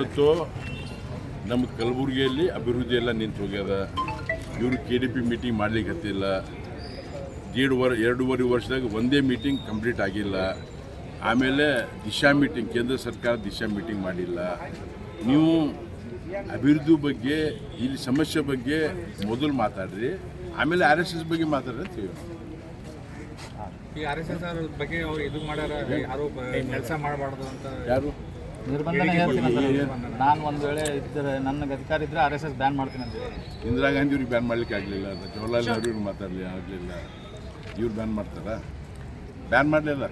ಇವತ್ತು ನಮ್ಮ ಕಲಬುರಗಿಯಲ್ಲಿ ಅಭಿವೃದ್ಧಿ ಎಲ್ಲ ನಿಂತು ಹೋಗ್ಯದ. ಇವರು ಕೆ ಡಿ ಪಿ ಮೀಟಿಂಗ್ ಮಾಡ್ಲಿಕ್ಕೆ ಹತ್ತಿಲ್ಲ. ದೀಡ್ ವರ್ ಎರಡೂವರೆ ವರ್ಷದಾಗ ಒಂದೇ ಮೀಟಿಂಗ್ ಕಂಪ್ಲೀಟ್ ಆಗಿಲ್ಲ. ಆಮೇಲೆ ದಿಶಾ ಮೀಟಿಂಗ್ ಕೇಂದ್ರ ಸರ್ಕಾರ ದಿಶಾ ಮೀಟಿಂಗ್ ಮಾಡಿಲ್ಲ. ನೀವು ಅಭಿವೃದ್ಧಿ ಬಗ್ಗೆ ಇಲ್ಲಿ ಸಮಸ್ಯೆ ಬಗ್ಗೆ ಮೊದಲು ಮಾತಾಡ್ರಿ. ಆಮೇಲೆ ಆರ್ ಎಸ್ ಎಸ್ ಬಗ್ಗೆ ಮಾತಾಡ್ರಿ ಅಂತ ಹೇಳಿ. ಈ ಆರ್ ಎಸ್ ಎಸ್ ಬಗ್ಗೆ ಅವ್ರು ಇದು ಮಾಡ್ಯಾರ ಯಾರು ಕೆಲಸ ಮಾಡಬಾರ್ದು ಅಂತ. ಯಾರು? ನಿರ್ಬಂಧನೆ ಹೇಳ್ತೀನಿ ಸರ್ ನಾನು ಒಂದು ವೇಳೆ ಇದ್ದರೆ ನನ್ನ ಅಧಿಕಾರ ಇದ್ದರೆ ಆರ್ ಎಸ್ ಎಸ್ ಬ್ಯಾನ್ ಮಾಡ್ತೀನಿ ಅಂತ ಹೇಳಿ ಇಂದಿರಾ ಗಾಂಧಿ ಅವ್ರಿಗೆ ಬ್ಯಾನ್ ಮಾಡಲಿಕ್ಕೆ ಆಗಲಿಲ್ಲ ಜವಾಹರ್ಲಾಲ್ ನೆಹರು ಮಾತಾಡಲಿ ಆಗಲಿಲ್ಲ ಇವ್ರು ಬ್ಯಾನ್ ಮಾಡ್ತಾರಾ ಬ್ಯಾನ್ ಮಾಡಲಿಲ್ಲ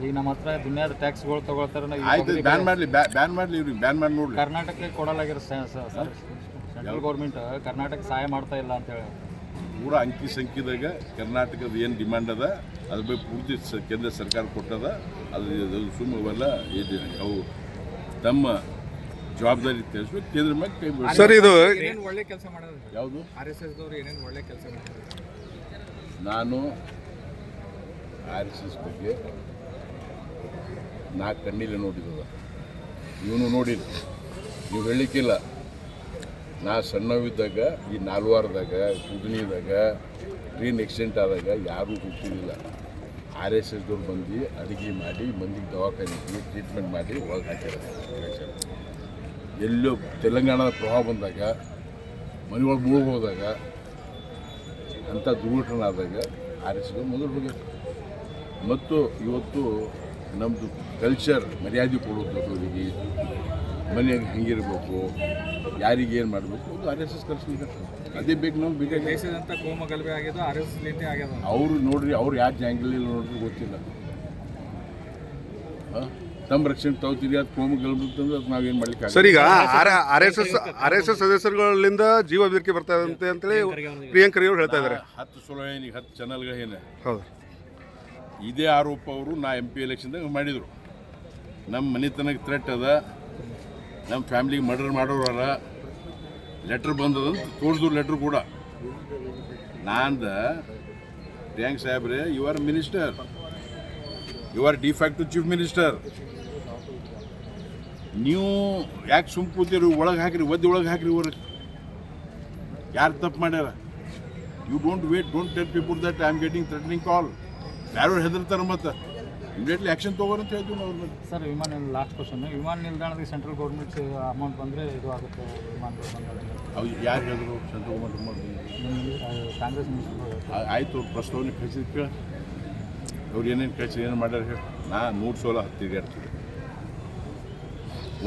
ಈಗ ನಮ್ಮ ಹತ್ರ ದುನಿಯಾದ ಟ್ಯಾಕ್ಸ್ಗಳು ತಗೊಳ್ತಾರೆ ನಾವು ಆಯ್ತು ಬ್ಯಾನ್ ಮಾಡಲಿ ಬ್ಯಾನ್ ಮಾಡಲಿ ಇವ್ರಿಗೆ ಬ್ಯಾನ್ ಮಾಡಿ ನೋಡ್ಲಿ ಕರ್ನಾಟಕಕ್ಕೆ ಕೊಡಲಾಗಿರೋ ಸೆಂಟ್ರಲ್ ಗೌರ್ಮೆಂಟ್ ಕರ್ನಾಟಕ ಸಹಾಯ ಮಾಡ್ತಾ ಇಲ್ಲ ಅಂತ ಹೇಳಿ ಪೂರ ಅಂಕಿ ಸಂಖ್ಯೆದಾಗ ಕರ್ನಾಟಕದ ಏನು ಡಿಮ್ಯಾಂಡ್ ಅದ ಅದ್ರ ಬಗ್ಗೆ ಪೂರ್ತಿ ಸ- ಕೇಂದ್ರ ಸರ್ಕಾರ ಕೊಟ್ಟದ ಅದು ಅದು ಸುಮ್ಮ ಅವೆಲ್ಲ ಇದು ಅವು ತಮ್ಮ ಜವಾಬ್ದಾರಿ ತಿಳಿಸ್ಬೇಕು ಕೇಂದ್ರ ಮೇಲೆ ಕೈ ಬಿಡ್ಬೇಕು. ಸರ್ ಇದು ಏನೇನು ಒಳ್ಳೆ ಕೆಲಸ ಮಾಡೋದು ಯಾವುದು? ಆರ್ ಎಸ್ ಎಸ್ ದವ್ರು ಏನೇನು ಒಳ್ಳೆ ಕೆಲಸ ಮಾಡ್ತಾರೆ ನಾನು ಆರ್ ಎಸ್ ಎಸ್ ಬಗ್ಗೆ ನಾಲ್ಕು ಕಣ್ಣಿಲ್ಲ ನೋಡಿದ ಇವನು ನೋಡಿಲ್ಲ ನೀವು ಹೇಳಲಿಕ್ಕಿಲ್ಲ ನಾ ಸಣ್ಣವಿದ್ದಾಗ, ಈ ನಾಲ್ವಾರದಾಗ ಕುದನಿದಾಗ ಟ್ರೈನ್ ಆಕ್ಸಿಡೆಂಟ್ ಆದಾಗ ಯಾರೂ ಗೊತ್ತಿರಲಿಲ್ಲ. ಆರ್ ಎಸ್ ಎಸ್ದವ್ರು ಬಂದು ಅಡುಗೆ ಮಾಡಿ, ಮಂದಿಗೆ ದವಾಖಾನೆಗೆ ಟ್ರೀಟ್ಮೆಂಟ್ ಮಾಡಿ ಒಳಗೆ election. ಎಲ್ಲೋ ತೆಲಂಗಾಣದ ಪ್ರಭಾವ ಬಂದಾಗ, ಮನೆಯೊಳಗೆ ಮುಳುಗ್ ಹೋದಾಗ ಅಂಥ ದುರ್ಘಟನೆ ಆದಾಗ ಆರ್ ಎಸ್ ಮೊದಲು ಹೋಗ್ಯಾರ. ಮತ್ತು ಇವತ್ತು ನಮ್ಮದು ಕಲ್ಚರ್ ಮರ್ಯಾದೆ ಕೊಡೋದು ದೊಡ್ಡವರಿಗೆ ಮನೆಯಾಗ ಹೆಂಗಿರಬೇಕು ಯಾರಿಗೆ ಏನು ಮಾಡಬೇಕು ಅದು ಆರ್ ಎಸ್ ಎಸ್ ಕರ್ಸ್ಲಿಕ್ಕೆ ಅದೇ ಬೇಕು ನಾವು ಬೇಕಾಗಿ. ದೇಶದಂತ ಕೋಮ ಗಲಭೆ ಆಗ್ಯದ ಆರ್ ಎಸ್ ಎಸ್ ಆಗ್ಯದ? ಅವರು ನೋಡ್ರಿ ಅವ್ರು ಯಾವ ಜಾಂಗ್ಲಿಲ್ಲ ನೋಡ್ರಿ ಗೊತ್ತಿಲ್ಲ? ತಮ್ಮ ರಕ್ಷಣೆ ತಗೋತೀರಿ ಅದು ಕೋಮ ಗಲಭೆ ಅಂತಂದ್ರೆ ಅದು ನಾವೇನು ಮಾಡ್ಲಿಕ್ಕೆ ಸರಿ ಈಗ R R S S R S S ಸದಸ್ಯರುಗಳಿಂದ ಜೀವ ಬೆದರಿಕೆ ಬರ್ತಾ ಇದೆ ಅಂತೇಳಿ ಪ್ರಿಯಾಂಕರಿ ಅವರು ಹೇಳ್ತಾ ಇದ್ದಾರೆ. ಹತ್ತು ಸುಳ್ಳು ಏನು ಹತ್ತು ಚಾನಲ್ಗಳು ಏನು ಹೌದು. ಇದೇ ಆರೋಪ ಅವರು ನಾ ಎಂ ಪಿ ಎಲೆಕ್ಷನ್ದಾಗ ಮಾಡಿದರು. ನಮ್ಮ ಮನೆತನಕ್ಕೆ ಥ್ರೆಟ್ ಅದ. ನಮ್ಮ ಫ್ಯಾಮ್ಲಿಗೆ ಮರ್ಡರ್ ಮಾಡೋರಲ್ಲ. ಲೆಟ್ರ್ ಬಂದದಂತ ತೋರಿಸಿದ್ರು ಲೆಟ್ರ್ ಕೂಡ. ನಾಂದ ಟ್ಯಾಂಕ್ ಸಾಹೇಬ್ರೆ you are minister you are de facto chief minister ನೀವು ಯಾಕೆ ಸುಮ್ ಕೂತೀರಿ, ಒಳಗೆ ಹಾಕಿರಿ, ಒದ್ದೆ ಒಳಗೆ ಹಾಕಿರಿ ಇವರು? ಯಾರು ತಪ್ಪು ಮಾಡ್ಯಾರ? You don't wait don't tell people that I am getting threatening call ಯಾರು ಹೆದರ್ತಾರೆ ಮತ್ತೆ? ಇಮಿಡಿಯೇಟ್ಲಿ ಆ್ಯಕ್ಷನ್ ತೊಗೋರಿ ಅಂತ ಹೇಳ್ತೀವಿ ನಾವು ಮೇಲೆ ಸರ್ ವಿಮಾನ ಲಾಸ್ಟ್ ಕ್ವಶನ್ ವಿಮಾನ ನಿಲ್ದಾಣಕ್ಕೆ ಸೆಂಟ್ರಲ್ ಗೌರ್ಮೆಂಟ್ ಅಮೌಂಟ್ ಬಂದರೆ ಇದು ಆಗುತ್ತೆ ವಿಮಾನ ಬಂದಾಗ ಅವು ಯಾರು ಹೇಳಿದ್ರು? ಸೆಂಟ್ರಲ್ ಗೌರ್ಮೆಂಟ್ ಮಾಡಿ ಕಾಂಗ್ರೆಸ್ ಮಿನಿಸ್ಟರ್ ಆಯಿತು ಪ್ರಸ್ತಾವನೆ ಕಳಿಸಿದ ಕೇಳ. ಅವ್ರು ಏನೇನು ಕಳಿಸಿ ಏನು ಮಾಡ್ಯಾರ ಹೇಳಿ. ನಾ ನೂರು ಸೋಲ ತಿರುಗಾಡ್ತೀವಿ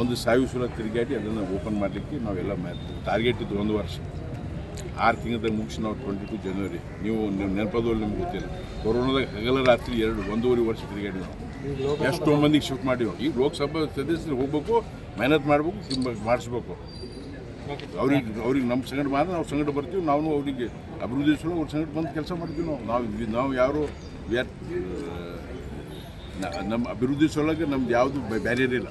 ಒಂದು ಸಾವಿರ ಸೋಲ ತಿರುಗಾಡಿ ಅದನ್ನು ಓಪನ್ ಮಾಡಲಿಕ್ಕೆ ನಾವೆಲ್ಲ ಟಾರ್ಗೆಟ್ ಇದ್ದು ಒಂದು ವರ್ಷ. ಆರು ತಿಂಗಳದಾಗ ಮುಗಿಸಿ ನಾವು ಟ್ವೆಂಟಿ ಟು ಜನವರಿ, ನೀವು ನಿಮ್ಮ ನೆನಪದವ್ರು ನಿಮ್ಗೆ ಗೊತ್ತಿಲ್ಲ. ಕೊರೋನಾದಾಗ ಹಗಲ ರಾತ್ರಿ ಎರಡು, ಒಂದೂವರೆ ವರ್ಷ ತಿರುಗಾಡಿ ನಾವು. ಮಂದಿಗೆ ಶಿಫ್ಟ್ ಮಾಡಿವು. ಈಗ ಲೋಕಸಭಾ ಸದಸ್ಯರು ಹೋಗ್ಬೇಕು, ಮೆಹನತ್ ಮಾಡಬೇಕು ತುಂಬ ಮಾಡಿಸ್ಬೇಕು. ಅವ್ರಿಗೆ ಅವ್ರಿಗೆ ನಮ್ಮ ಸಂಗಡ ಮಾತ್ರ ನಾವು ಸಂಗಡ ಬರ್ತೀವಿ, ನಾವು ಅವರಿಗೆ ಅಭಿವೃದ್ಧಿ ಸಲ ಅವ್ರ ಸಂಗಡ ಬಂದು ಕೆಲಸ ಮಾಡ್ತೀವಿ ನಾವು. ನಾವು ನಾವು ಯಾರು ನಮ್ಮ ಅಭಿವೃದ್ಧಿ ಸಲುವಾಗಿ ನಮ್ದು ಯಾವುದು ಬ್ಯಾರಿಯರ್ ಇಲ್ಲ.